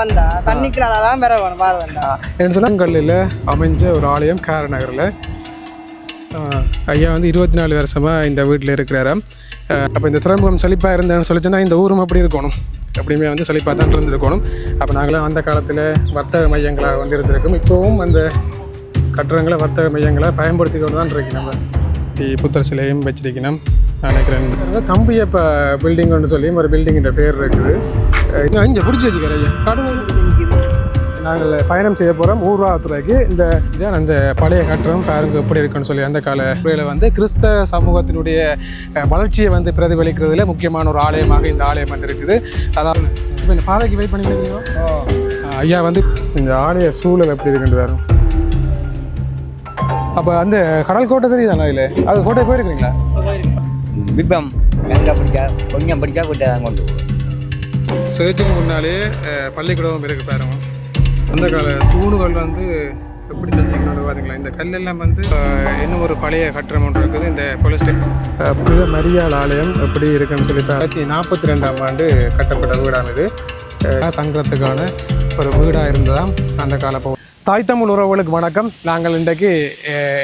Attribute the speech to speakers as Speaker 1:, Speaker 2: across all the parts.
Speaker 1: வந்தா தண்ணிக்கு நல்லா தான் பெற வேணும் வந்தா.
Speaker 2: என்ன சொன்னால் கல்லில் அமைஞ்ச ஒரு ஆலயம் கேர நகரில். ஐயா வந்து இருபத்தி நாலு வருஷமாக இந்த வீட்டில் இருக்கிறாராம் அப்போ இந்த துறைமுகம் செழிப்பாக இருந்தேன்னு சொல்லிச்சுன்னா இந்த ஊரும் அப்படி இருக்கணும். எப்படியுமே வந்து செழிப்பாக தான் இருந்திருக்கணும். அப்போ நாங்களும் அந்த காலத்தில் வர்த்தக மையங்களாக வந்து இருந்திருக்கோம். இப்போவும் அந்த கட்டடங்களை வர்த்தக மையங்களை பயன்படுத்தி கொண்டு தான் இருக்கு நம்ம. தி புத்தர் சிலையும் வச்சிருக்கணும். நான் நினைக்கிறேன். தம்பியப்ப பில்டிங்னு சொல்லி ஒரு பில்டிங்கிற பேர் இருக்குது. இங்கே பிடிச்சி வச்சுக்கிறேன் ஐயா. கடுகு. நாங்கள் பயணம் செய்ய போகிறோம் ஊர்வாத்துறைக்கு இந்த இதான் அந்த பழைய கட்டணம் பாருங்க எப்படி இருக்குன்னு சொல்லி அந்த கால முறையில் வந்து கிறிஸ்தவ சமூகத்தினுடைய வளர்ச்சியை வந்து பிரதிபலிக்கிறதுல முக்கியமான ஒரு ஆலயமாக இந்த ஆலயம் வந்து இருக்குது. அதாவது இப்போ இந்த பாதைக்கு வெயிட் பண்ணிக்கிறீங்களோ ஐயா வந்து இந்த ஆலய சூழல் எப்படி இருக்குன்னு வரும் அப்போ அந்த கடல் கோட்டை தெரியுதாண்ணா இதில்? அது கோட்டை போயிருக்கிறீங்களா?
Speaker 3: பிப்பம் கங்கா பிடிச்சா கொஞ்சம் பிடிச்சா விட்டு தான் கொண்டு
Speaker 2: சேர்ச்சுக்கு முன்னாலே பள்ளிக்கூடம் இருக்கு பாருங்க. அந்த கால தூணுகள் வந்து எப்படி செஞ்சீங்கன்னு பார்த்தீங்களா இந்த கல்லெல்லாம் வந்து இன்னும் ஒரு பழைய கட்டடம் ஒன்று இருக்குது. இந்த கொலஸ்டிக் புனித மரியாள் ஆலயம் எப்படி இருக்குன்னு சொல்லி ஆயிரத்தி நாற்பத்தி ரெண்டாம் ஆண்டு கட்டப்பட்ட வீடாம் இது அஹ், தங்குறதுக்கான ஒரு வீடாக இருந்ததாம். அந்த கால போ தாய் தமிழ் உறவுகளுக்கு வணக்கம். நாங்கள் இன்றைக்கு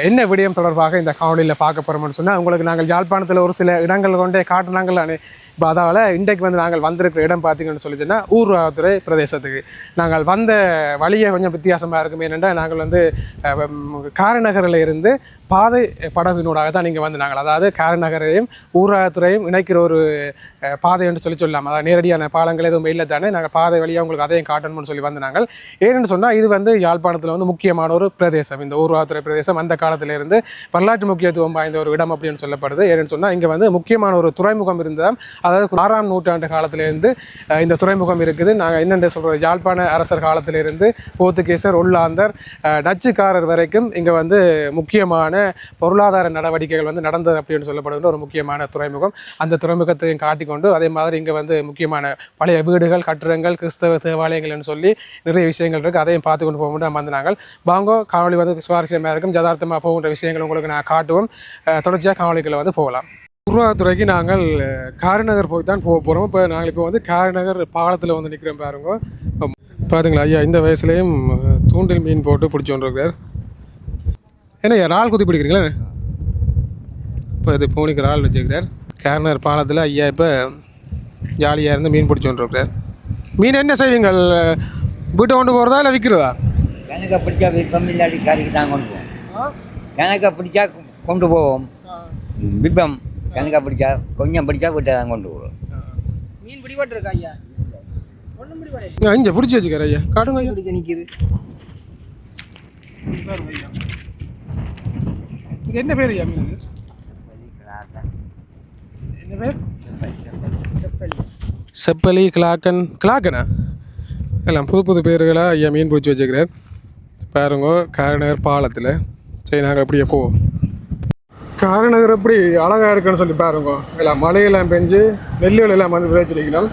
Speaker 2: என்ன விடயம் தொடர்பாக இந்த காணொலியில் பார்க்க போகிறோம்னு சொன்னால் உங்களுக்கு நாங்கள் யாழ்ப்பாணத்தில் ஒரு சில இடங்கள் கொண்டே காட்டுனாங்கள் இப்போ அதால் இன்றைக்கு வந்து நாங்கள் வந்திருக்கிற இடம் பார்த்தீங்கன்னு சொல்லிச்சுன்னா ஊர்வாத்துறை பிரதேசத்துக்கு. நாங்கள் வந்த வழியே கொஞ்சம் வித்தியாசமாக இருக்கும் ஏனென்றால் நாங்கள் வந்து காரநகரில் இருந்து பாதை படவினூடாக தான் நீங்கள் வந்து நாங்கள். அதாவது காரநகரையும் ஊர்வாத்துறையும் இணைக்கிற ஒரு பாதை என்று சொல்லி சொல்லலாம் அதாவது நேரடியான பாலங்கள் எதுவும் இல்லை தானே நாங்கள் பாதை வழியாக உங்களுக்கு அதையும் காட்டணும்னு சொல்லி வந்து நாங்கள் ஏன்னு சொன்னால் இது வந்து யாழ்ப்பாணத்தில் வந்து முக்கியமான ஒரு பிரதேசம். இந்த ஊர்வாத்துறை பிரதேசம் அந்த காலத்திலிருந்து வரலாற்று முக்கியத்துவம் வாய்ந்த ஒரு இடம் அப்படின்னு சொல்லப்படுது. ஏன்னு சொன்னால் இங்கே வந்து முக்கியமான ஒரு துறைமுகம் இருந்ததாம். அதாவது ஆறாம் நூற்றாண்டு காலத்திலேருந்து இந்த துறைமுகம் இருக்குது. நாங்கள் என்னென்று சொல்கிறது யாழ்ப்பாண அரசர் காலத்திலிருந்து போர்த்துகீசர் உள்ளாந்தர் டச்சுக்காரர் வரைக்கும் இங்கே வந்து முக்கியமான பொருளாதார நடவடிக்கைகள் வந்து நடந்தது அப்படின்னு சொல்லப்படுகின்ற ஒரு முக்கியமான துறைமுகம். அந்த துறைமுகத்தையும் காட்டி கொண்டு அதே மாதிரி இங்கே வந்து முக்கியமான பழைய வீடுகள் கட்டிடங்கள் கிறிஸ்தவ தேவாலயங்கள்னு சொல்லி நிறைய விஷயங்கள் இருக்குது அதையும் பார்த்து கொண்டு போகும்போது நம்ம வந்து நாங்கள் வாங்கோ காணொலி வந்து சுவாரஸ்யமாக இருக்கும். யதார்த்தமாக போகின்ற விஷயங்கள் உங்களுக்கு நான் காட்டுவோம். தொடர்ச்சியாக காணொலிகளை வந்து போகலாம். உருவாத்துறைக்கு நாங்கள் காரிநகர் போய் தான் போக போகிறோம் இப்போ நாங்கள் இப்போ வந்து காரிநகர் பாலத்தில் வந்து நிற்கிறோம் பாருங்க. பாருங்களா ஐயா இந்த வயசுலேயும் தூண்டில் மீன் போட்டு பிடிச்சி கொண்டிருக்கிறார். என்ன இறால் குத்தி பிடிக்கிறீங்களா? இப்போ இது பூனிக்கு இறால் வச்சுருக்கிறார். கேர்னர் பாலத்தில் ஐயா இப்போ ஜாலியாக இருந்து மீன் பிடிச்சி கொண்டிருக்கிறார் மீன் என்ன செய்வீங்கள்? வீட்டை கொண்டு போகிறதா இல்லை விற்கிறதா
Speaker 3: கணக்கை பிடிச்சா விருப்பம் இல்லாட்டி கறிக்கு தான் கொண்டு போவோம். கணக்கை பிடிச்சா கொண்டு போவோம். பிப்பம் கணக்கை பிடிச்சா கொஞ்சம் பிடிச்சா விட்டு தான் கொண்டு போவோம்.
Speaker 1: மீன் பிடிபட்டு இருக்கா ஐயா
Speaker 2: இங்கே பிடிச்சி வச்சுக்கார் ஐயா. காட்டுங்க ஐயா.
Speaker 1: பிடிக்க நிற்கிது
Speaker 2: இது என்ன பேர் ஐயா மீன் செப்பலி கிளாக்கன் கிளாக்கனா? எல்லாம் புது புது பேர்களாக ஐயா மீன் பிடிச்சி வச்சுக்கிறார். பாருங்க காரநகர் பாலத்தில். சரி நாங்கள் அப்படியே போவோம். காரநகர் எப்படி அழகாக இருக்குன்னு சொல்லி பாருங்க. எல்லாம் மழையெல்லாம் பெஞ்சு நெல்லுகள் எல்லாம் வந்து விதைச்சிருக்கணும்.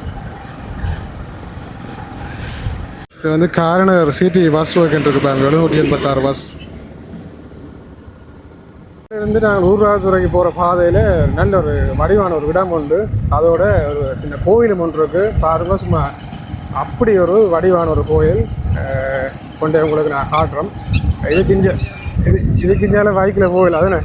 Speaker 2: இது வந்து காரநகர் சிடி பஸ் ஒர்க்குன்றது பாருங்க எழுநூற்றி எண்பத்தாறு பஸ். இருந்து நாங்கள் ஊர்வலத்துறைக்கு போகிற பாதையில் நல்ல ஒரு வடிவான ஒரு இடம் உண்டு. அதோட ஒரு சின்ன கோயிலும் ஒன்று இருக்குது பாருங்க சும்மா அப்படி ஒரு வடிவான ஒரு கோயில் கொண்டு உங்களுக்கு நான் காட்டுறோம். இது கிஞ்ச இது இது கிஞ்சால பைக்கில் போகல அதுனே?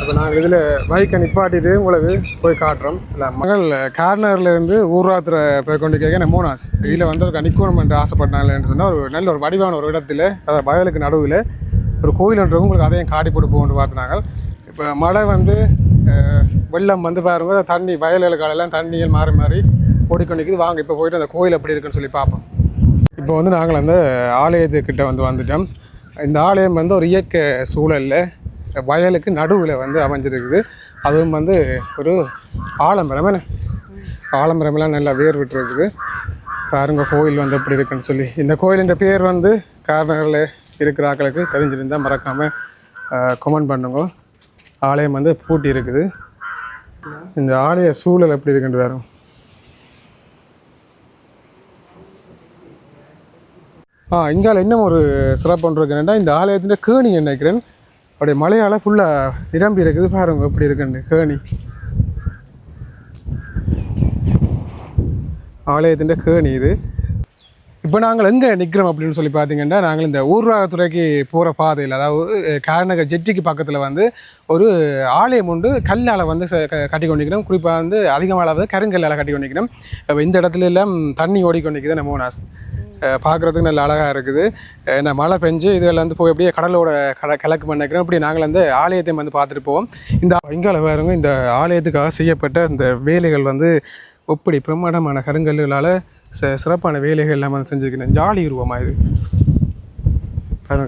Speaker 2: அப்போ நாங்கள் இதில் பைக்கை நிப்பாட்டிட்டு உங்களுக்கு போய் காட்டுறோம். இல்லை மகள் கார்னர்லேருந்து இருந்து போய் கொண்டு கேட்க மோனாஸ் இதில் வந்து ஒரு நிற்கணும் ஆசைப்பட்டாங்களேன்னு சொன்னால் ஒரு நல்ல ஒரு வடிவான ஒரு இடத்துல அதாவது வயலுக்கு நடுவில் ஒரு கோயில்ன்றது உங்களுக்கு அதையும் காட்டி போட்டு போகணும் பார்த்துனாங்க. இப்போ மழை வந்து வெள்ளம் வந்து பாருங்க தண்ணி வயல்களுக்காலெல்லாம் தண்ணியில் மாறி மாறி ஓடிக்கொண்டிருக்குது வாங்க இப்போ போயிட்டு அந்த கோயில் எப்படி இருக்குன்னு சொல்லி பார்ப்போம். இப்போ வந்து நாங்கள் அந்த ஆலயத்துக்கிட்ட வந்து வந்துட்டோம். இந்த ஆலயம் வந்து ஒரு இயற்கை சூழலில் வயலுக்கு நடுவில் வந்து அமைஞ்சிருக்குது. அதுவும் வந்து ஒரு ஆலமரம் என்ன? ஆலமரமெல்லாம் நல்லா வேர் விட்டுருக்குது பாருங்க கோயில் வந்து எப்படி இருக்குன்னு சொல்லி. இந்த கோயிலின் பேர் வந்து கார்னரில் இருக்கிற ஆட்களுக்கு தெரிஞ்சிருந்தால் மறக்காமல் கமெண்ட் பண்ணுங்க. ஆலயம் வந்து பூட்டி இருக்குது. இந்த ஆலய சூழல் எப்படி இருக்குன்னு வரும் ஆ இங்கால இன்னும் ஒரு சிறப்பு ஒன்று இருக்குன்னா இந்த ஆலயத்தின் கேணி நினைக்கிறேன் அப்படியே மலையால் ஃபுல்லாக நிரம்பி இருக்குது. பாருங்க எப்படி இருக்குன்னு கேணி. ஆலயத்தின் கேணி இது. இப்போ நாங்கள் எங்கே நிற்கிறோம் அப்படின்னு சொல்லி பார்த்தீங்கன்னா நாங்கள் இந்த ஊர்வாகத்துறைக்கு போகிற பாதையில் அதாவது அஹ், காரநகர் ஜெட்டிக்கு பக்கத்தில் வந்து ஒரு ஆலயம் உண்டு. கல்லால் வந்து ச- க- கட்டி கொண்டிருக்கிறோம். குறிப்பாக வந்து அதிகமாக அளவு கருங்கல்லால் கட்டி கொண்டிருக்கிறோம். இந்த இடத்துல எல்லாம் தண்ணி ஓடிக்கொண்டிருக்குது நம்ம மோனாஸ் பார்க்குறதுக்கு நல்ல அழகாக இருக்குது. என்ன மழை பெஞ்சு இதில் வந்து போய் அப்படியே கடலோட கல கலக்கு பண்ணிக்கிறோம் இப்படி நாங்கள் வந்து ஆலயத்தையும் வந்து பார்த்துட்டு போவோம். இந்த இங்கால பாருங்க இந்த ஆலயத்துக்காக செய்யப்பட்ட இந்த வேலைகள் வந்து எப்படி பிரமாண்டமான கருங்கல்லுகளால் ச சிறப்பான வேலைகள் இல்லாமல் வந்து ஜாலி உருவமாக இது.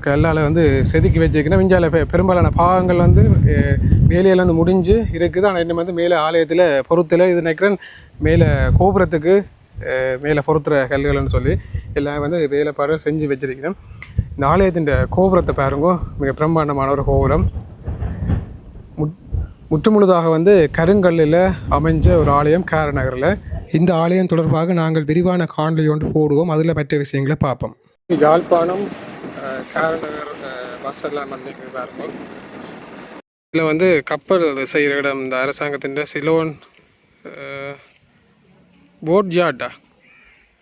Speaker 2: கல்லால் வந்து செதுக்கி வச்சுக்கணும் இஞ்சால பெ பெரும்பாலான பாகங்கள் வந்து அஹ், வேலையெல்லாம் வந்து முடிஞ்சு இருக்குது. ஆனால் இன்னும் வந்து மேலே ஆலயத்தில் பொறுத்தில் இது நினைக்கிறேன் மேலே கோபுரத்துக்கு மேலே பொறுத்துற கல்லுகள்னு சொல்லி எல்லாம் வந்து வேலைப்பாடு செஞ்சு வச்சிருக்கிறேன் இந்த ஆலயத்தின் கோபுரத்தை பாருங்க. மிக பிரம்மாண்டமான ஒரு கோபுரம். முட் முற்றுமுழுதாக வந்து கருங்கல்லில் அமைஞ்ச ஒரு ஆலயம் காரநகரில் இந்த ஆலயம் தொடர்பாக நாங்கள் விரிவான காணொலி ஒன்று போடுவோம். அதில் மற்ற விஷயங்களை பார்ப்போம். யாழ்ப்பாணம் அஹ், காரநகர் பஸ் எல்லாம் வந்து இதில் வந்து கப்பல் செய்கிற இடம். இந்த அரசாங்கத்தின் சிலோன் அஹ், போட்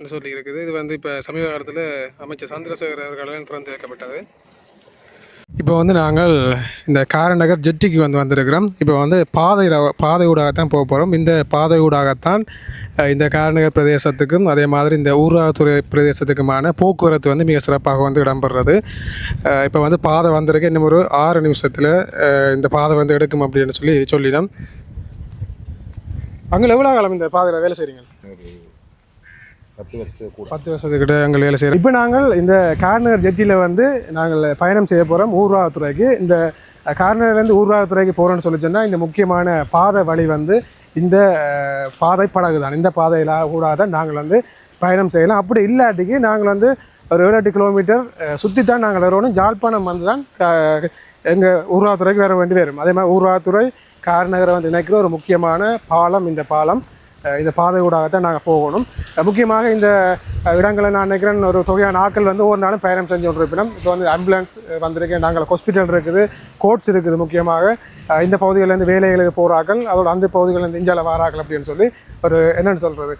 Speaker 2: சொல்லி இருக்குது. இது வந்து இப்போ சமீப காலத்தில் அமைச்சர் சந்திரசேகர் அவர்களால் திறந்து வைக்கப்பட்டது. இப்போ வந்து நாங்கள் இந்த காரநகர் ஜெட்டிக்கு வந்து வந்திருக்கிறோம். இப்போ வந்து பாதையில் பாதை ஊடாகத்தான் போக போகிறோம் இந்த பாதை ஊடாகத்தான் இந்த காரநகர் பிரதேசத்துக்கும் அதே மாதிரி இந்த ஊராத்துறை பிரதேசத்துக்குமான போக்குவரத்து வந்து மிக சிறப்பாக வந்து இடம்பெறுறது. இப்போ வந்து பாதை வந்திருக்கு. இன்னும் ஒரு ஆறு நிமிஷத்தில் இந்த பாதை வந்து எடுக்கும் அப்படின்னு சொல்லி சொல்லிதான் அங்கே எவ்வளோ காலம் இந்த பாதையில் வேலை செய்கிறீங்க
Speaker 4: பத்து வருஷத்துக்கு கூட.
Speaker 2: பத்து வருஷத்துக்கிட்ட எங்கள் வேலை செய்கிறோம் இப்போ நாங்கள் இந்த கார்னர் ஜெட்டியில் வந்து நாங்கள் பயணம் செய்ய போகிறோம் ஊர்வாகத்துறைக்கு இந்த கார்னர்லேருந்து ஊர்வாகத்துறைக்கு போகிறோம்னு சொல்லி சொன்னால் இந்த முக்கியமான பாதை வழி வந்து இந்த பாதை படகு தான் இந்த பாதையில் கூட தான் நாங்கள் வந்து பயணம் செய்யலாம். அப்படி இல்லாட்டிக்கு நாங்கள் வந்து ஒரு ஏழு எட்டு கிலோமீட்டர் சுற்றி தான் நாங்கள் வரணும் ஜாழ்ப்பாணம் வந்து தான் எங்கள் ஊர்வாகத்துறைக்கு வர வேண்டி வரும். அதே மாதிரி ஊர்வாகத்துறை கார்நகரை வந்து இணைக்கிற ஒரு முக்கியமான பாலம் இந்த பாலம். இந்த பாதை ஊடாகத்தான் நாங்கள் போகணும். முக்கியமாக இந்த இடங்களை நான் நினைக்கிறேன் ஒரு தொகையான ஆட்கள் வந்து ஒரு நாளும் பயணம் செஞ்சு கொண்டிருப்பினோம். இப்போ வந்து ஆம்புலன்ஸ் வந்திருக்கு நாங்கள் ஹாஸ்பிட்டல் இருக்குது கோர்ட்ஸ் இருக்குது முக்கியமாக. இந்த பகுதிகளிலேருந்து வேலைகளுக்கு போகிறார்கள் அதோட அந்த பகுதிகளிலேருந்து இந்தியாவில் வாரார்கள் அப்படின்னு சொல்லி ஒரு என்னென்னு சொல்கிறது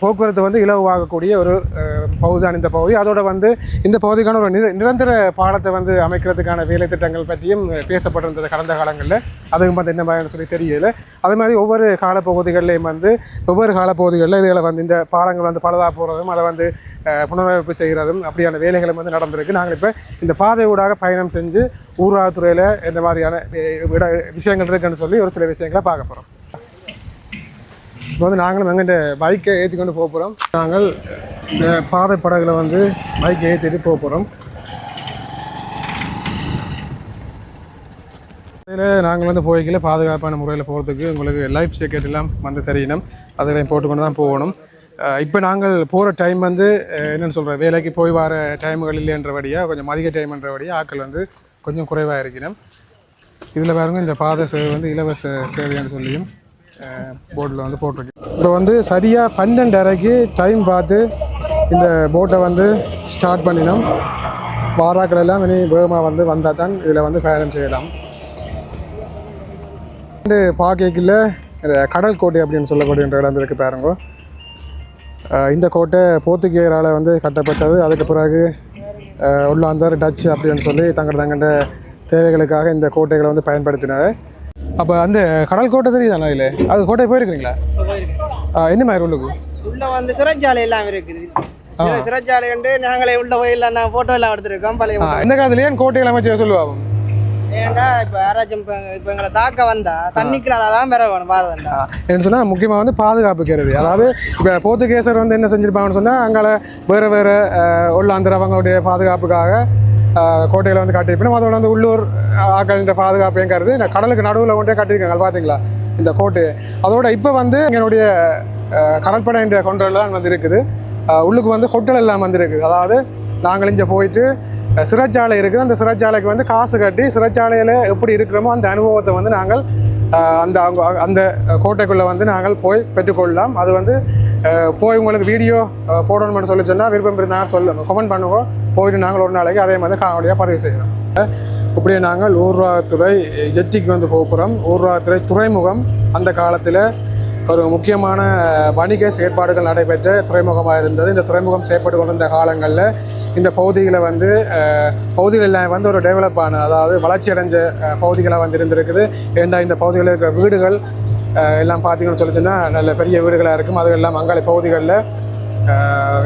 Speaker 2: போக்குவரத்து வந்து இலவாகக்கூடிய ஒரு பகுதி தான் இந்த பகுதி. அதோட வந்து இந்த பகுதிக்கான ஒரு நிரந்தர பாலத்தை வந்து அமைக்கிறதுக்கான வேலை திட்டங்கள் பற்றியும் பேசப்பட்டிருந்தது கடந்த காலங்களில். அதுவும் வந்து என்ன மாதிரின்னு சொல்லி தெரியல. அதே மாதிரி ஒவ்வொரு காலப்பகுதிகள்லையும் வந்து ஒவ்வொரு காலப்பகுதிகளில் இதில் வந்து இந்த பாலங்கள் வந்து பழுதாக போகிறதும் அதை வந்து புனரமைப்பு செய்கிறதும் அப்படியான வேலைகளும் வந்து நடந்திருக்கு. நாங்கள் இப்போ இந்த பாதை ஊடாக பயணம் செஞ்சு ஊராத்துறையில் இந்த மாதிரியான விட விஷயங்கள் இருக்குன்னு சொல்லி ஒரு சில விஷயங்களை பார்க்க போகிறோம் இப்போ வந்து நாங்களும் எங்கிட்ட பைக்கை ஏற்றி கொண்டு போக போகிறோம் நாங்கள் இந்த பாதை படகுல வந்து பைக்கை ஏற்றிட்டு போக போகிறோம் இதில் நாங்கள் வந்து போய்க்கல பாதுகாப்பான முறையில் போகிறதுக்கு உங்களுக்கு லைஃப் ஜாக்கெட் எல்லாம் வந்து தெரியணும். அதெல்லாம் போட்டுக்கொண்டு தான் போகணும். இப்போ நாங்கள் போகிற டைம் வந்து என்னென்னு சொல்கிறேன் வேலைக்கு போய் வர டைமுகள் இல்லைன்றபடியாக கொஞ்சம் அதிக டைம்ன்றபடியாக ஆட்கள் வந்து கொஞ்சம் குறைவாக இருக்கணும் இதில் பாருங்க இந்த பாதை சேவை வந்து இலவச சேவைன்னு சொல்லியும் போர்டில் வந்து போட்டிருக்கு. இப்போ வந்து சரியாக பன்னெண்டரைக்கு டைம் பார்த்து இந்த போட்டை வந்து ஸ்டார்ட் பண்ணினோம். வாராக்கள் எல்லாம் இனி வேகமாக வந்து வந்தால் தான் இதில் வந்து பயணம் செய்யலாம். ரெண்டு பாக்கைக்குள்ள இந்த கடல் கோட்டை அப்படின்னு சொல்லக்கூடிய இடம் இருக்குது பாருங்க. இந்த கோட்டை போர்த்துகேயரால் வந்து கட்டப்பட்டது. அதுக்கு பிறகு உள்ளாந்தர் டச் அப்படின்னு சொல்லி தங்கள் தங்கள்ட தேவைகளுக்காக இந்த கோட்டைகளை வந்து பயன்படுத்தினார். அப்போ அந்த கடல் கோட்டை தெரியுதாண்ணா இல்லை அது கோட்டை போயிருக்கிறீங்களா? அஹ் என்ன மாதிரி உள்ளுக்கு?
Speaker 1: உள்ள வந்து சிறைச்சாலை எல்லாம் இருக்குது. சிறை- சிறைச்சாலை வந்து நாங்களே உள்ள போய் எல்லாம் நான் போட்டோ எல்லாம் எடுத்திருக்கோம் பழைய
Speaker 2: இந்த காலத்துலேயே கோட்டைகள் அமைச்சு சொல்லுவாங்க?
Speaker 1: ஏன்னா இப்ப யாராச்சும் இப்ப இப்ப எங்களை தாக்க வந்தா தண்ணிக்குள்ளால தான் பெற வேணும் பாத வந்தா.
Speaker 2: என்ன சொன்னால் முக்கியமாக வந்து பாதுகாப்புக்கிறது அதாவது இப்போ போர்த்துகேசர் வந்து என்ன செஞ்சிருப்பாங்கன்னு சொன்னால் அங்கே வேறு வேறு உள்ளாந்திர அவங்களுடைய பாதுகாப்புக்காக கோட்டையில் வந்து கட்டியிருப்போம் அதோட வந்து உள்ளூர் ஆக்களின் பாதுகாப்புங்கிறது இந்த கடலுக்கு நடுவில் கொண்டே கட்டியிருக்காங்க பார்த்தீங்களா இந்த கோட்டை. அதோட இப்போ வந்து எங்களுடைய கடற்படை கடற்படைன்ற கொன்றெல்லாம் தான் வந்து இருக்குது. உள்ளுக்கு வந்து ஹோட்டல் எல்லாம் வந்து இருக்குது. அதாவது நாங்கள் இங்கே போயிட்டு சிறைச்சாலை இருக்குது. அந்த சிறைச்சாலைக்கு வந்து காசு கட்டி சிறைச்சாலையில் எப்படி இருக்கிறோமோ அந்த அனுபவத்தை வந்து நாங்கள் அந்த அவங்க அந்த கோட்டைக்குள்ளே வந்து நாங்கள் போய் பெற்றுக்கொள்ளலாம். அது வந்து போய் உங்களுக்கு வீடியோ போடணும்னு சொல்லி சொன்னால் விருப்பம் இருந்தால் சொல்ல கமெண்ட் பண்ணுவோம் போயிட்டு நாங்கள் ஒரு நாளைக்கு அதே மாதிரி காணொலியாக பதிவு செய்கிறோம் இப்படியே நாங்கள் ஊர்வாகத்துறை ஜெட்டிக்கு வந்து போகிறோம். ஊர்வாகத்துறை துறைமுகம் அந்த காலத்தில் ஒரு முக்கியமான வணிக செயற்பாடுகள் நடைபெற்ற துறைமுகமாக இருந்தது. இந்த துறைமுகம் செயற்பட்டு கொண்டிருந்த காலங்களில் இந்த பகுதிகளை வந்து அஹ், பகுதிகளில் வந்து ஒரு டெவலப் ஆன அதாவது வளர்ச்சி அடைஞ்ச பகுதிகளாக வந்து இருந்திருக்குது. ஏண்டா இந்த பகுதிகளில் இருக்கிற வீடுகள் எல்லாம் பார்த்தீங்கன்னு சொல்லிச்சுன்னா நல்ல பெரிய வீடுகளாக இருக்கும். அது எல்லாம் அங்காளி பகுதிகளில்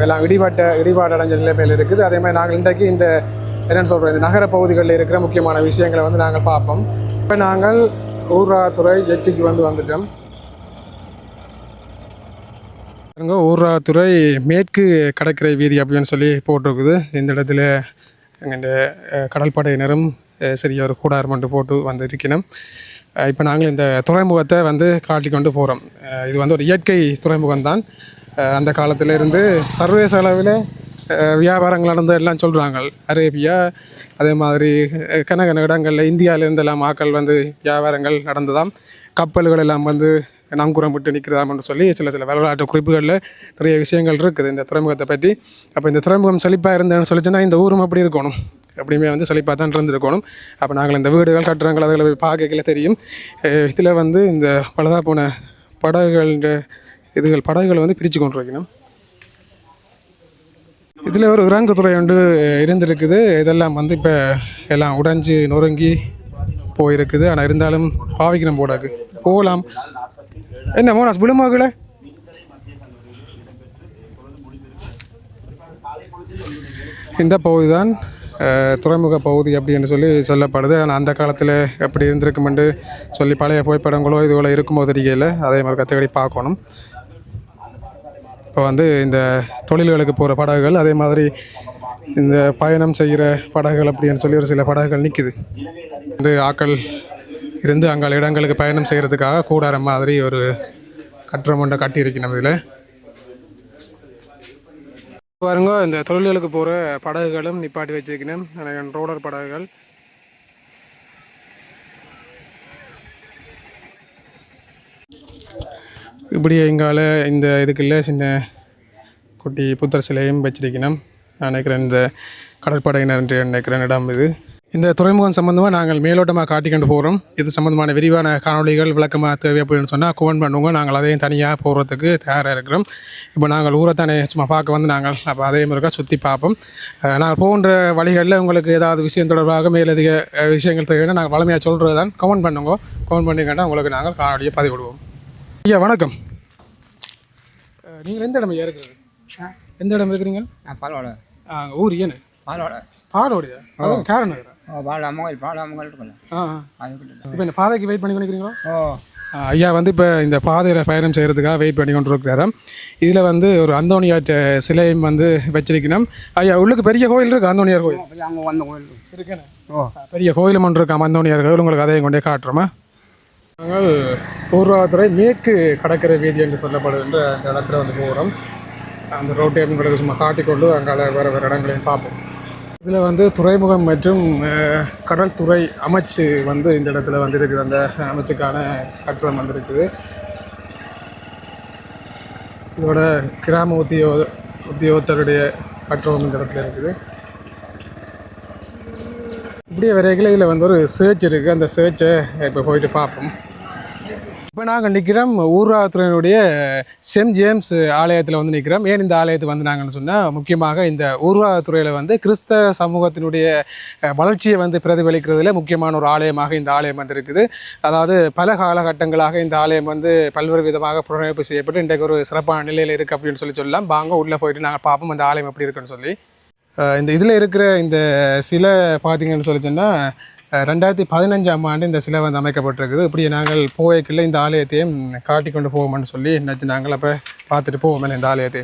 Speaker 2: எல்லாம் இடிபாட்ட இடிபாடு அடைஞ்ச நிலைமையில் இருக்குது. அதே மாதிரி நாங்கள் இன்றைக்கு இந்த என்னென்னு சொல்கிறோம் இந்த நகர பகுதிகளில் இருக்கிற முக்கியமான விஷயங்களை வந்து நாங்கள் பார்ப்போம். இப்போ நாங்கள் ஊர்ராத்துறை எட்டிக்கு வந்து வந்துட்டோம். பாருங்க ஊர்ராத்துறை மேற்கு கடற்கரை வீதி அப்படின்னு சொல்லி போட்டிருக்குது. இந்த இடத்துல எங்கள் கடற்படையினரும் சரியாக சரி ஒரு கூடாரம் மட்டும் போட்டு வந்திருக்கணும். இப்போ நாங்கள் இந்த துறைமுகத்தை வந்து காட்டி கொண்டு போகிறோம் இது வந்து ஒரு இயற்கை துறைமுகம் தான் அந்த காலத்திலேருந்து சர்வதேச அளவில் வியாபாரங்கள் நடந்த எல்லாம் சொல்கிறாங்க அரேபியா அதே மாதிரி கனகன கன கன இடங்களில் இந்தியாவிலேருந்து எல்லாம் ஆக்கள் வந்து வியாபாரங்கள் நடந்ததாம். கப்பல்கள் எல்லாம் வந்து நங்குரம் விட்டு நிற்கிறதாம்னு சொல்லி சில சில வரலாற்று குறிப்புகளில் நிறைய விஷயங்கள் இருக்குது இந்த துறைமுகத்தை பற்றி. அப்போ இந்த துறைமுகம் செழிப்பாக இருந்தேன்னு சொல்லிச்சுன்னா இந்த ஊரும் அப்படி இருக்கணும். எப்படியுமே வந்து செழிப்பாக தான் இருந்திருக்கணும். அப்போ நாங்கள் இந்த வீடுகள் கட்டுறங்கள் அதில் போய் பார்க்கல தெரியும். இதில் வந்து இந்த பழுதா போன படகுகள் இதுகள் படகுகள் வந்து பிரித்து கொண்டிருக்கணும். இதில் ஒரு இறங்குத்துறை ஒன்று இருந்திருக்குது. இதெல்லாம் வந்து இப்போ எல்லாம் உடைஞ்சு நொறுங்கி போயிருக்குது. ஆனால் இருந்தாலும் பாவிக்கணும் போடாக்கு போகலாம் என்ன மோனாஸ் விழுமாக்குல இந்த பகுதி தான் துறைமுக பகுதி அப்படின்னு சொல்லி சொல்லப்படுது. ஆனால் அந்த காலத்தில் எப்படி இருந்திருக்குமென்று சொல்லி பழைய புகைப்படங்களோ இதுகளோ இருக்கும்போது தெரியல. அதே மாதிரி கற்றுக்கடி பார்க்கணும். இப்போ வந்து இந்த தொழில்களுக்கு போகிற படகுகள் அதே மாதிரி இந்த பயணம் செய்கிற படகுகள் அப்படின்னு சொல்லி ஒரு சில படகுகள் நிற்குது வந்து ஆக்கள் இருந்து அங்கே இடங்களுக்கு பயணம் செய்கிறதுக்காக கூடாரம் மாதிரி ஒரு கட்டுறம் ஒன்றை கட்டியிருக்கணும் இதில். பாருங்க இந்த தொழில்களுக்கு போகிற படகுகளும் நிப்பாட்டி வச்சிருக்கணும் எனக்கு ரோலர் படகுகள். இப்படி எங்கால இந்த இதுக்குள்ள சின்ன குட்டி புத்தர் சிலையும் வச்சிருக்கணும் நான் நினைக்கிறேன் இந்த கடற்படையினர் என்று நினைக்கிறேன் இடம் இது. இந்த துறைமுகம் சம்மந்தமாக நாங்கள் மேலோட்டமாக காட்டிக்கொண்டு போகிறோம் இது சம்மந்தமான விரிவான காணொளிகள் விளக்கமாக தேவை அப்படின்னு சொன்னால் கோவன் பண்ணுவோங்க நாங்கள் அதையும் தனியாக போகிறதுக்கு தயாராக இருக்கிறோம். இப்போ நாங்கள் ஊரைத்தானே சும்மா பார்க்க வந்து நாங்கள் அப்போ அதே மாதிரிக்கா சுற்றி பார்ப்போம். நாங்கள் போகின்ற வழிகளில் உங்களுக்கு ஏதாவது விஷயம் தொடர்பாக மேலதிக விஷயங்கள் தேவைன்னா நாங்கள் வளமையாக சொல்கிறது தான் கமெண்ட் பண்ணுங்க. கமெண்ட் பண்ணிங்கன்னா உங்களுக்கு நாங்கள் காணொலியை பதிவிடுவோம். ஐயா வணக்கம். நீங்கள் எந்த இடம் ஐயா இருக்கிறது எந்த இடம் இருக்கிறீங்க?
Speaker 5: பாலோட
Speaker 2: ஊர் ஏன்னு
Speaker 5: பாலோட
Speaker 2: பாலோடியா காரணம்
Speaker 5: இருக்குல்ல
Speaker 2: ஆ
Speaker 5: அதுக்கிட்ட
Speaker 2: இப்போ இந்த பாதைக்கு வெயிட் பண்ணி கொண்டிருக்கிறீங்களா?
Speaker 5: ஓ.
Speaker 2: ஐயா வந்து இப்போ இந்த பாதையில் பயணம் செய்கிறதுக்காக வெயிட் பண்ணி கொண்டு இருக்கிறாராம் இதில் வந்து ஒரு அந்தோணியாற்ற சிலையும் வந்து வச்சிருக்கணும். ஐயா உள்ளுக்கு பெரிய கோயில் இருக்கு? அந்தோணியார் கோயில்.
Speaker 5: அங்கே வந்த கோயில்
Speaker 2: இருக்கேன்னு
Speaker 5: ஓ.
Speaker 2: பெரிய கோயிலும் ஒன்று இருக்காம அந்தோணியார் கோயில். உங்களுக்கு அதையும் கொண்டே காட்டுறோமா? நாங்கள் பூர்வாத்துறை மேற்கு கடற்கரை வீதி என்று சொல்லப்படுகின்ற அந்த இடத்துல வந்து போகிறோம் அந்த ரோட்டை உங்களுக்கு சும்மா காட்டிக்கொண்டு அங்கால வேறு வேறு இடங்களையும் பார்ப்போம். இதில் வந்து துறைமுகம் மற்றும் கடல்துறை அமைச்சு வந்து இந்த இடத்துல வந்துருக்குது. அந்த அமைச்சுக்கான கட்டணம் வந்திருக்குது. இதோட கிராம உத்தியோ உத்தியோகத்தருடைய கட்டணம் இந்த இடத்துல இருக்குது. இப்படியே வரைகளை இதில் வந்து ஒரு சேர்ச் இருக்குது அந்த சேர்ச்சை இப்போ போயிட்டு பார்ப்போம். இப்போ நாங்கள் நிற்கிறோம் ஊர்வலத்துறையினுடைய சென்ட் ஜேம்ஸ் ஆலயத்தில் வந்து நிற்கிறோம் ஏன் இந்த ஆலயத்துக்கு வந்தாங்கன்னு சொன்னால் முக்கியமாக இந்த ஊர்வலத்துறையில் வந்து கிறிஸ்தவ சமூகத்தினுடைய வளர்ச்சியை வந்து பிரதிபலிக்கிறதுல முக்கியமான ஒரு ஆலயமாக இந்த ஆலயம் வந்து இருக்குது அதாவது பல காலகட்டங்களாக இந்த ஆலயம் வந்து பல்வேறு விதமாக புனரமைப்பு செய்யப்பட்டு இன்றைக்கு ஒரு சிறப்பான நிலையில் இருக்குது அப்படின்னு சொல்லி சொல்லலாம். வாங்க உள்ளே போயிட்டு நாங்கள் பார்ப்போம் அந்த ஆலயம் எப்படி இருக்குன்னு சொல்லி. இந்த இதில் இருக்கிற இந்த சிலை பார்த்தீங்கன்னு சொல்லி சொன்னால் ரெண்டாயிரத்தி பதினஞ்சாம் ஆண்டு இந்த சிலை வந்து அமைக்கப்பட்டிருக்குது. இப்படி நாங்கள் போய்க்குள்ள இந்த ஆலயத்தையும் காட்டி கொண்டு போவோம்னு சொல்லி நினச்சி நாங்கள் அப்போ பார்த்துட்டு போவோம் இந்த ஆலயத்தை.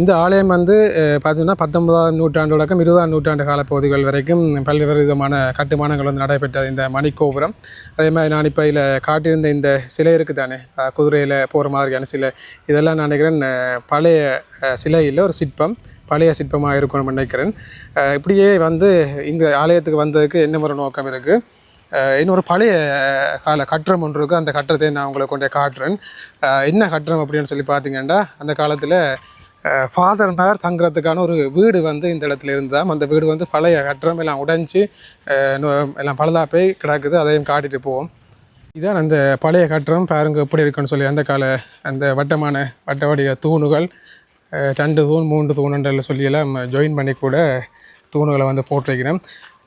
Speaker 2: இந்த ஆலயம் வந்து பார்த்திங்கன்னா பத்தொன்பதாம் நூற்றாண்டு தொடக்கம் இருபதாம் நூற்றாண்டு கால பகுதிகள் வரைக்கும் பல்வேறு விதமான கட்டுமானங்கள் வந்து நடைபெற்றது இந்த மணிக்கோபுரம். அதே மாதிரி நான் இப்போ இதில் காட்டியிருந்த இந்த சிலை இருக்குது தானே குதிரையில் போகிற மாதிரியான சிலை. இதெல்லாம் நான் நினைக்கிறேன் பழைய சிலையில் ஒரு சிற்பம். பழைய சிற்பமாக இருக்கணும்னு நினைக்கிறேன். இப்படியே வந்து இங்கே ஆலயத்துக்கு வந்ததுக்கு என்ன ஒரு நோக்கம் இருக்குது இன்னொரு பழைய கால கட்டுரம் ஒன்று இருக்குது அந்த கட்டுறத்தை நான் உங்களை கொண்டே காட்டுறேன். என்ன கட்டுறம் அப்படின்னு சொல்லி பார்த்தீங்கன்னா அந்த காலத்தில் ஃபாதர் நகர் தங்குறதுக்கான ஒரு வீடு வந்து இந்த இடத்துல இருந்தால் அந்த வீடு வந்து பழைய கட்டுறம் எல்லாம் உடைஞ்சி எல்லாம் பழுதா போய் கிடக்குது. அதையும் காட்டிட்டு போவோம். இதான் அந்த பழைய கட்டடம். பாருங்க எப்படி இருக்குன்னு சொல்லி அந்த கால அந்த வட்டமான வட்ட வடிவ தூணுகள். ரெண்டு தூண் மூன்று தூணுன்றல சொல்லியெல்லாம் நம்ம ஜாயின் பண்ணி கூட தூணுகளை வந்து போட்டிருக்கிறேன்.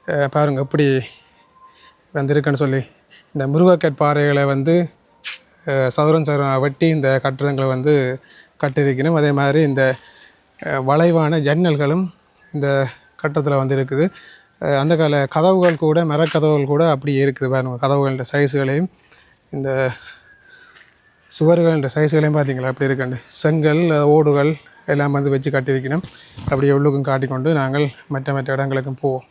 Speaker 2: பாருங்கள் பாருங்க எப்படி வந்திருக்குன்னு சொல்லி. இந்த முருகக்கட் பாறைகளை வந்து சதுரம் சதுரம் வெட்டி இந்த கட்டிடங்களை வந்து கட்டியிருக்கிறோம் அதே மாதிரி இந்த வளைவான ஜன்னல்களும் இந்த கட்டத்தில் வந்து இருக்குது. அந்த கால கதவுகள் கூட மரக்கதவுகள் கூட அப்படியே இருக்குது பாருங்கள் கதவுகளின் சைஸுகளையும் இந்த சுவர்களோட சைஸுகளையும் பார்த்தீங்களா? அப்படி இருக்குண்டு செங்கல் ஓடுகள் எல்லாம் வந்து வச்சு கட்டியிருக்கணும். அப்படியே உள்ளுக்கும் காட்டிக்கொண்டு நாங்கள் மற்ற மற்ற இடங்களுக்கும் போவோம்.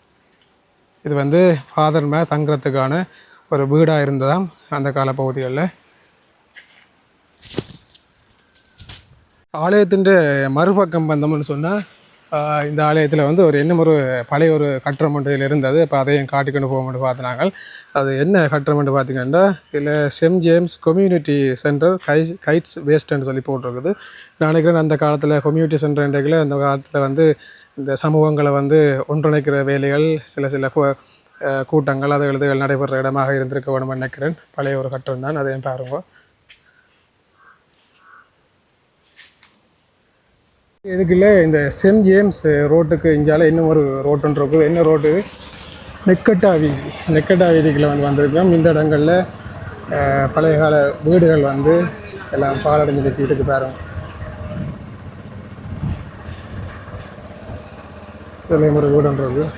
Speaker 2: இது வந்து ஃபாதர்மார் தங்குறதுக்கான ஒரு வீடாக இருந்ததாம் அந்த கால பகுதிகளில் ஆலயத்தின் மறுபக்கம் வந்தோம்னு சொன்னால் இந்த ஆலயத்தில் வந்து ஒரு இன்னும் ஒரு பழைய ஒரு கட்டடம் ஒன்றில் இருந்தது. இப்போ அதையும் காட்டிக்கொண்டு போகும்போது பார்த்து நாங்கள் அது என்ன கட்டடம் பார்த்தீங்கன்னா இதில் செம் ஜேம்ஸ் கம்யூனிட்டி சென்டர் கை கைட்ஸ் வேஸ்ட்னு சொல்லி போட்டிருக்குது. நான் நினைக்கிறேன் அந்த காலத்தில் கம்யூனிட்டி சென்டர் சென்டர்ன்றதுல அந்த காலத்தில் வந்து இந்த சமூகங்களை வந்து ஒன்றிணைக்கிற வேலைகள் சில சில கூட்டங்கள் அது எழுதுகள் நடைபெற இடமாக இருந்திருக்க வேணும்னு நினைக்கிறேன். பழைய ஒரு கட்டுரம் தான் அதையும் பாருங்கள் இதுக்குள்ளே இந்த சென்ட் ஜேம்ஸ் ரோட்டுக்கு இங்கால இன்னும் ஒரு ரோட்டுன்னு இருக்குது. என்ன ரோட்டு? நெக்கட்டா வீதி. நெக்கட்டா வீதிக்குள்ள வந்து வந்திருக்கோம். இந்த இடங்களில் பழைய கால வீடுகள் வந்து எல்லாம் பாலடைஞ்சு நிற்கிட்டு பாருங்க. இதுலேயும் ஒரு வீடுன்னு இருக்குது.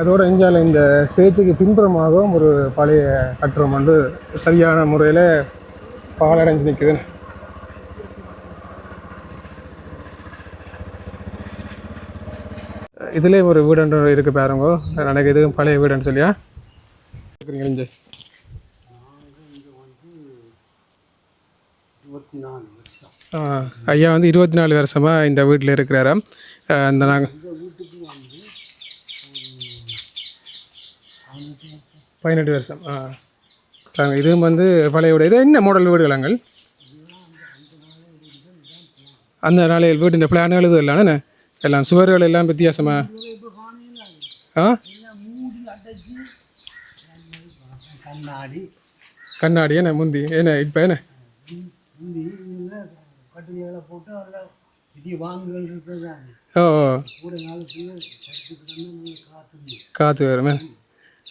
Speaker 2: அதோட இந்தியாவில் இந்த சேற்றுக்கு பின்புறமாகவும் ஒரு பழைய கட்டுரம் வந்து சரியான முறையில் பாலடைஞ்சு நிற்குது இதுலேயும் ஒரு வீடுன்ற இருக்குது பாருங்க. எனக்கு இதுவும் பழைய வீடுன்னு சொல்லியா? இருக்கிறீங்க இங்கே? ஐயா வந்து இருபத்தி நாலு வருஷமாக இந்த வீட்டில் இருக்கிறாராம். இந்த நாங்கள் பதினெட்டு வருஷம். ஆ. இதுவும் வந்து பழைய வீடு. இது என்ன மாடல் வீடுகளாங்கள்? அந்த நாளையில் வீடு இந்த பிளான்கள் இதுவும் இல்லைண்ணே எல்லாம் சுவர்கள் எல்லாம் வித்தியாசமா? ஆ? கண்ணாடி என்ன முந்தி என்ன இப்போ என்ன? ஓ ஓ. காற்று வருமே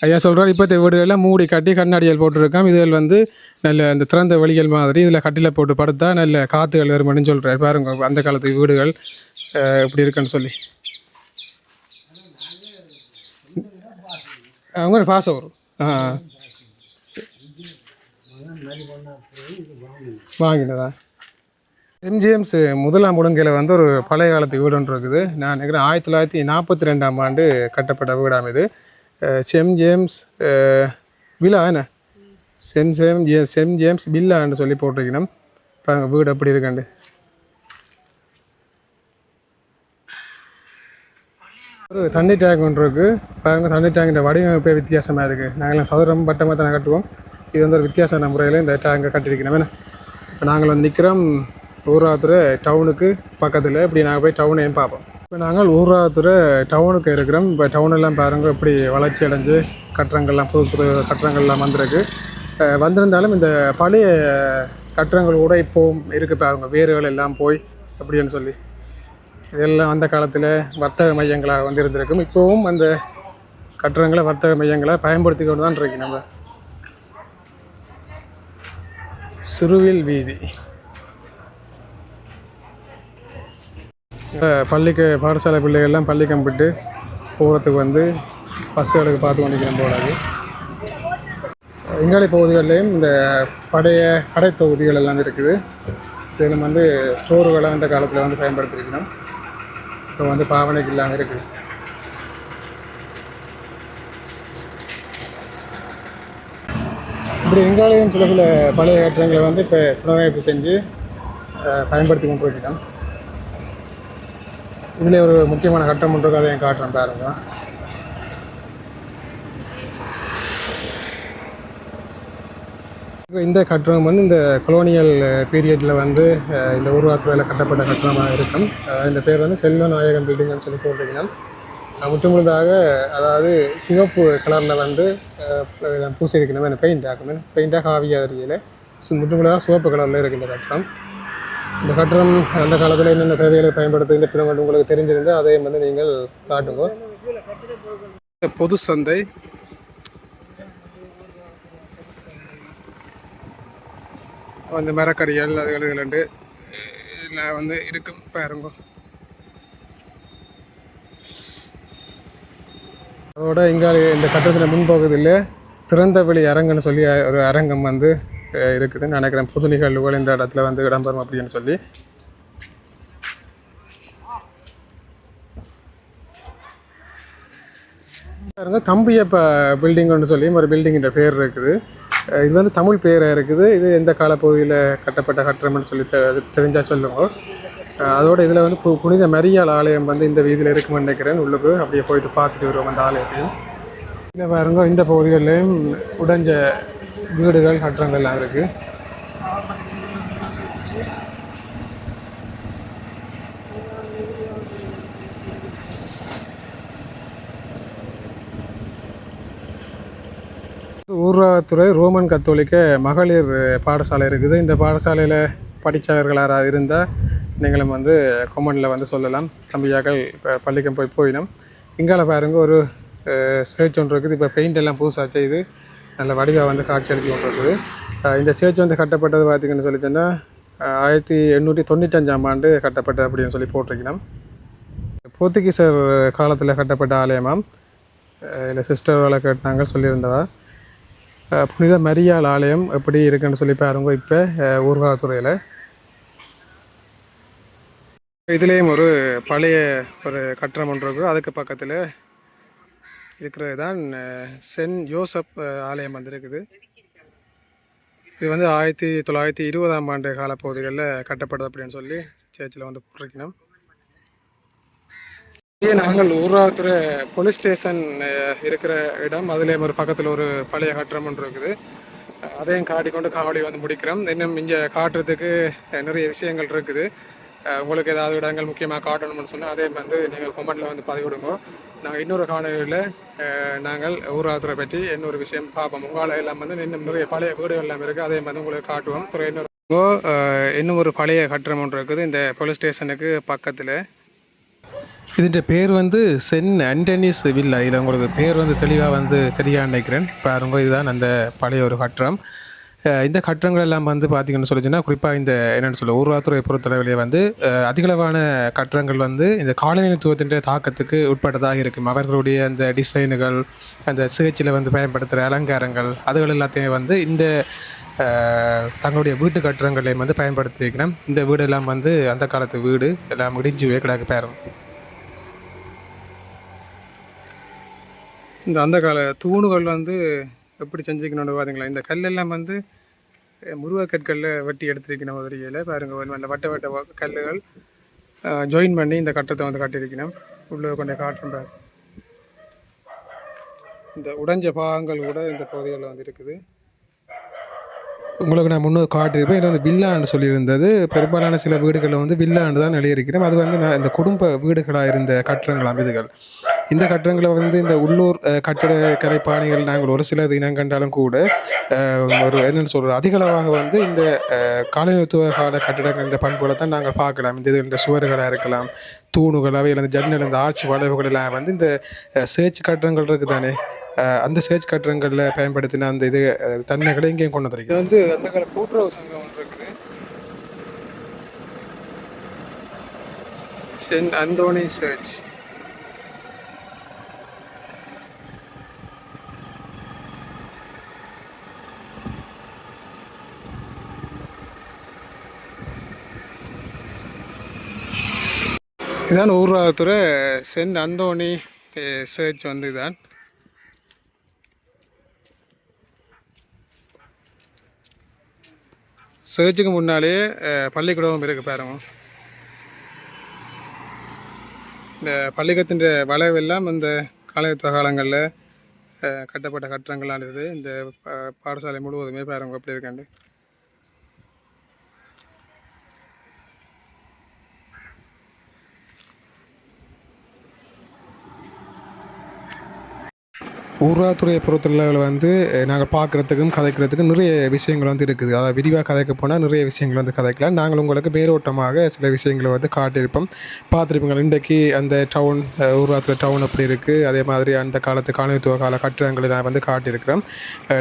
Speaker 2: ஐயா சொல்கிறார் இப்போ வீடுகளில் மூடி கட்டி கண்ணாடிகள் போட்டிருக்கான் இதில் வந்து நல்ல அந்த திறந்த வழிகள் மாதிரி இதில் கட்டில போட்டு படுத்தா நல்ல காற்றுகள் வருமானு சொல்கிறார் பாருங்க அந்த காலத்து வீடுகள் இப்படி இருக்குன்னு சொல்லி. அவங்க பாசம் வரும் ஆ. வாங்கினதா? எம்ஜிஎம்ஸ் முதலாம் முழுங்கையில் வந்து ஒரு பழைய காலத்து வீடு ஒன்று இருக்குது. நான் நினைக்கிறேன் ஆயிரத்தி தொள்ளாயிரத்தி நாற்பத்தி ரெண்டாம் ஆண்டு கட்டப்பட்ட வீடாம் இது. செம் ஜேம்ஸ் விழா என்ன செம் செம் ஜே செம் ஜேம்ஸ் வில்லான்னு சொல்லி போட்டிருக்கணும். பாருங்க வீடு அப்படி இருக்காண்டு ஒரு தண்ணி டேங்க் ஒன்று இருக்குது பாருங்க தண்ணி டேங்கிற வடிவமைப்பே வித்தியாசமாக இருக்குது நாங்களாம் சதுரம் பட்டமாக தானே கட்டுவோம். இது வந்து ஒரு வித்தியாசமான முறையில் இந்த டேங்கை கட்டியிருக்கிறோம் என்ன? இப்போ நாங்கள் வந்து நிற்கிறோம் ஊராத்துறை டவுனுக்கு பக்கத்தில். இப்படி நாங்கள் போய் டவுனையும் பார்ப்போம். இப்போ நாங்கள் ஊராத்துறை டவுனுக்கு இருக்கிறோம். இப்போ டவுனெல்லாம் பாருங்க எப்படி வளர்ச்சி அடைஞ்சு கட்டடங்கள்லாம் புது புது கட்டடங்கள்லாம் வந்திருக்கு. வந்திருந்தாலும் இந்த பழைய கட்டடங்கள் கூட இப்போவும் இருக்குது பாருங்க. வேர்கள் எல்லாம் போய் அப்படின்னு சொல்லி. இதெல்லாம் அந்த காலத்தில் வர்த்தக மையங்களாக வந்து இருந்திருக்கும். இப்போவும் அந்த கட்டடங்களை வர்த்தக மையங்களை பயன்படுத்தி கொண்டு தான் இருக்கு நம்ம. சுருவில் வீதி. பள்ளிக்கு பாடசாலை பிள்ளைகள்லாம் பள்ளி கம்பிட்டு போகிறதுக்கு வந்து பஸ்ஸுகளுக்கு பார்த்து கொண்டிருக்கிறோம் போலாது இங்காலி பகுதிகளிலையும் இந்த பழைய கடை தொகுதிகள் எல்லாம் இருக்குது. இதில் வந்து ஸ்டோர்களை அந்த காலத்தில் வந்து பயன்படுத்தியிருக்கணும். இப்போ வந்து பாவனைக்கு இல்லாமல் இருக்குது இப்படி எங்காலையும் சில சில பழைய கட்டடங்களை வந்து இப்போ புனரமைப்பு செஞ்சு பயன்படுத்தி கொண்டு இருக்கிறோம் இதில் ஒரு முக்கியமான கட்டம் ஒன்று இருக்கு, என் காட்டுறேன் பாருங்க. இந்த கட்டணம் வந்து இந்த கொலோனியல் பீரியடில் வந்து இந்த உருவாக்குறையில் கட்டப்பட்ட கட்டணமாக இருக்கும். இந்த பேர் வந்து செல்வநாயகம் பில்டிங்னு சொல்லி போட்டிருக்கணும். முற்றுமுழுதாக அதாவது சிவப்பு கலரில் வந்து அஹ், பூசியிருக்கணும் பெயிண்ட் ஆக்கணும் பெயிண்டாக காவியாக தெரியல முற்றுமுழுதாக சிவப்பு கலரில் இருக்கு இந்த கட்டடம் இந்த கட்டடம் அந்த காலத்தில் என்னென்ன தேவைகளை பயன்படுத்த இந்த பிறகு உங்களுக்கு தெரிஞ்சிருந்தால் அதையும் வந்து நீங்கள் காட்டுங்க. பொது சந்தை. வந்து மரக்கறிகள் அதுகள் இதுலண்டு எல்லாம் வந்து இருக்கும். பாருங்க. அதோட இங்கே இந்த கட்டத்தில் முன்பகுதியில் திறந்த வெளி அரங்குன்னு சொல்லி ஒரு அரங்கம் வந்து இருக்குதுன்னு நினைக்கிறேன். புது நிகழ்வுகள் இந்த இடத்துல வந்து இடம்பெறும் அப்படின்னு சொல்லி. பாருங்க தம்பியப்ப பில்டிங்னு சொல்லி ஒரு பில்டிங்கிற பேர் இருக்குது. இது வந்து தமிழ் பேராக இருக்குது. இது எந்த காலப்பகுதியில் கட்டப்பட்ட கட்டடம்னு சொல்லி தெ- தெரிஞ்சா சொல்லுங்க. அதோட இதில் வந்து பு- புனித மரியாள் ஆலயம் வந்து இந்த வீதியில் இருக்குமென்னு நினைக்கிறேன். உள்ளுக்கு அப்படியே போயிட்டு பார்த்துட்டு வருவோம் அந்த ஆலயத்தையும். இல்லை பாருங்க இந்த பகுதிகளிலையும் உடைஞ்ச வீடுகள் கட்டடங்கள் எல்லாம் இருக்குது ஊர்வலத்துறை ரோமன் கத்தோலிக்க மகளிர் பாடசாலை இருக்குது. இந்த பாடசாலையில் படித்தவர்களாக இருந்தால் நீங்களும் வந்து கொமனில் வந்து சொல்லலாம். தம்பியாக்கள் இப்போ பள்ளிக்கு போய் போயினோம். இங்கால பாருங்க ஒரு சேர்ச் ஒன்று இருக்குது. இப்போ பெயிண்ட் எல்லாம் புதுசாக செய்து நல்ல வடிவாக வந்து காட்சி அளித்து கொண்டிருக்குது. இந்த சேர்ச் வந்து கட்டப்பட்டது பார்த்திங்கன்னு சொல்லி சொன்னால் ஆயிரத்தி எண்ணூற்றி தொண்ணூற்றஞ்சாம் ஆண்டு கட்டப்பட்டது அப்படின்னு சொல்லி போட்டிருக்கணும் போர்த்துகீசர் காலத்தில் கட்டப்பட்ட ஆலயமாம் இல்லை சிஸ்டர்களை கேட்டாங்க சொல்லியிருந்தவா புனித மரியாள் ஆலயம் எப்படி இருக்குன்னு சொல்லி பாருங்க இப்போ ஊர்காலத்துறையில். இதுலேயும் ஒரு பழைய ஒரு கட்டணம் ஒன்று இருக்குது. அதுக்கு பக்கத்தில் இருக்கிறது தான் சென் சென்ட் யோசப் ஆலயம் வந்திருக்குது. இது வந்து ஆயிரத்தி தொள்ளாயிரத்தி இருபதாம் ஆண்டு காலப்பகுதிகளில் கட்டப்படுது அப்படின்னு சொல்லி சேர்ச்சில் வந்து போட்டிருக்கணும். இங்கே நாங்கள் ஊராத்துறை போலீஸ் ஸ்டேஷன் இருக்கிற இடம். அதுலேயும் ஒரு பக்கத்தில் ஒரு பழைய கட்டடம் ஒன்று இருக்குது. அதையும் காட்டிக்கொண்டு காவடி வந்து முடிக்கிறோம். இன்னும் இங்கே காட்டுறதுக்கு நிறைய விஷயங்கள் இருக்குது. உங்களுக்கு ஏதாவது இடங்கள் முக்கியமாக காட்டணும்னு சொன்னால் அதே வந்து நீங்கள் கொமெண்ட்டில் வந்து பதிவிடுங்க. நாங்கள் இன்னொரு காணொலியில் நாங்கள் ஊராத்திரை பற்றி இன்னொரு விஷயம் பார்ப்போம். உங்களால் எல்லாம் வந்து இன்னும் நிறைய பழைய வீடுகள் எல்லாம் இருக்குது அதே மாதிரி உங்களுக்கு காட்டுவோம். அப்புறம் இன்னொரு இன்னும் ஒரு பழைய கட்டிடம் ஒன்று இருக்குது. இந்த போலீஸ் ஸ்டேஷனுக்கு பக்கத்தில். இதுன்ற பேர் வந்து சென் அண்டனிஸ் வில்லா. இதில் உங்களுக்கு பேர் வந்து தெளிவாக வந்து தெரியா நினைக்கிறேன். பாருங்க இதுதான் அந்த பழைய ஒரு கட்டிடம். இந்த கட்டடங்கள் எல்லாம் வந்து பார்த்தீங்கன்னு சொல்லிச்சுன்னா குறிப்பாக இந்த என்னென்னு சொல்ல ஊர்வாத்துறை பொறுத்தளவிலே வந்து அதிகளவான கட்டடங்கள் வந்து இந்த காலனித்துவத்தின் தாக்கத்துக்கு உட்பட்டதாக இருக்கும். அவர்களுடைய அந்த டிசைனுகள் அந்த சிகிச்சையில் வந்து பயன்படுத்துகிற அலங்காரங்கள் அதுகள் எல்லாத்தையும் வந்து இந்த தங்களுடைய வீட்டு கட்டடங்களையும் வந்து பயன்படுத்திக்கணும் இந்த வீடு எல்லாம் வந்து அந்த காலத்து வீடு எல்லாம் இடிஞ்சு கிடக்கு பேரும். இந்த அந்த கால தூணுகள் வந்து எப்படி செஞ்சுக்கணும்னு பாருங்களா இந்த கல்லெல்லாம் வந்து அஹ், முருகக் கற்களில் வெட்டி எடுத்திருக்கணும் மாதிரியில் பாருங்க நல்ல வட்ட வட்ட கல்லுகள் ஜாயின் பண்ணி இந்த கட்டத்தை வந்து கட்டியிருக்கணும். உள்ளே கொஞ்சம் காட்டுறேன் பாரு. இந்த உடைஞ்ச பாகங்கள் கூட இந்த பகுதிகளில் வந்து இருக்குது. உங்களுக்கு நான் முன்னூறு காட்டியிருப்பேன் இதில் வந்து வில்லான்னு சொல்லியிருந்தது. பெரும்பாலான சில வீடுகளில் வந்து வில்லான்னு தான் எழுதியிருக்கிறேன். அது வந்து நான் இந்த குடும்ப வீடுகளாக இருந்த கட்டடங்களாம் இதுகள் இந்த கட்டடங்களை வந்து இந்த உள்ளூர் அஹ், கட்டிட கலைப்பாணிகள் நாங்கள் ஒரு சில இனம் கண்டாலும் கூட ஒரு என்னென்னு சொல்கிறது அதிகளவாக வந்து இந்த அஹ், காலனித்துவ கால கட்டிடங்கள் இந்த பண்புகளை தான் நாங்கள் பார்க்கலாம். இந்த இது இந்த சுவர்களாக இருக்கலாம் தூணுகள் அவையில் இந்த ஜன்னல் இந்த ஆர்ச்சி வளைவுகள் எல்லாம் வந்து இந்த சேர்ச்சி கட்டடங்கள் இருக்குது தானே அந்த சேர்ச் கட்டடங்களில் பயன்படுத்தின அந்த இது தன்மைகளை இங்கேயும் கொண்டு வந்துருக்கு வந்து அந்த கால கூட்டுறவு சங்கம் ஒன்று இருக்குது. சென்ட் அந்தோனி சர்ச் இதான் ஊர்ராகத்துறை சென்ட் அந்தோணி சர்ச் வந்து இதான் சர்ச்சுக்கு முன்னாலே பள்ளிக்கூடமும் பள்ளிக்கூடம் இருக்குது பாருங்க இந்த பள்ளிக்கூடத்தின் வளைவெல்லாம் இந்த காலத்துவ காலங்களில் கட்டப்பட்ட கட்டடங்களால் இருக்குது. இந்த பாடசாலை முழுவதுமே பாருங்க எப்படி இருக்காண்டு ஊராத்துறையை பொறுத்தளவில் வந்து நாங்கள் பார்க்குறதுக்கும் கதைக்கிறதுக்கும் நிறைய விஷயங்கள் வந்து இருக்குது. அதாவது விரிவாக கதைக்க போனால் நிறைய விஷயங்கள் வந்து கதைக்கலாம். நாங்கள் உங்களுக்கு மேலோட்டமாக சில விஷயங்களை வந்து காட்டியிருப்போம். பார்த்துருப்பீங்க இன்றைக்கு அந்த டவுன் ஊராத்துறை டவுன் அப்படி இருக்குது அதே மாதிரி அந்த காலத்து காலனித்துவ கால கட்டிடங்களை நான் வந்து காட்டியிருக்கிறோம்.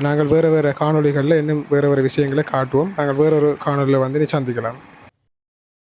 Speaker 2: நாங்கள் வேறு வேறு காணொளிகளில் இன்னும் வேறு வேறு விஷயங்களை காட்டுவோம். நாங்கள் வேறொரு காணொலியில் வந்து நீ சந்திக்கலாம்.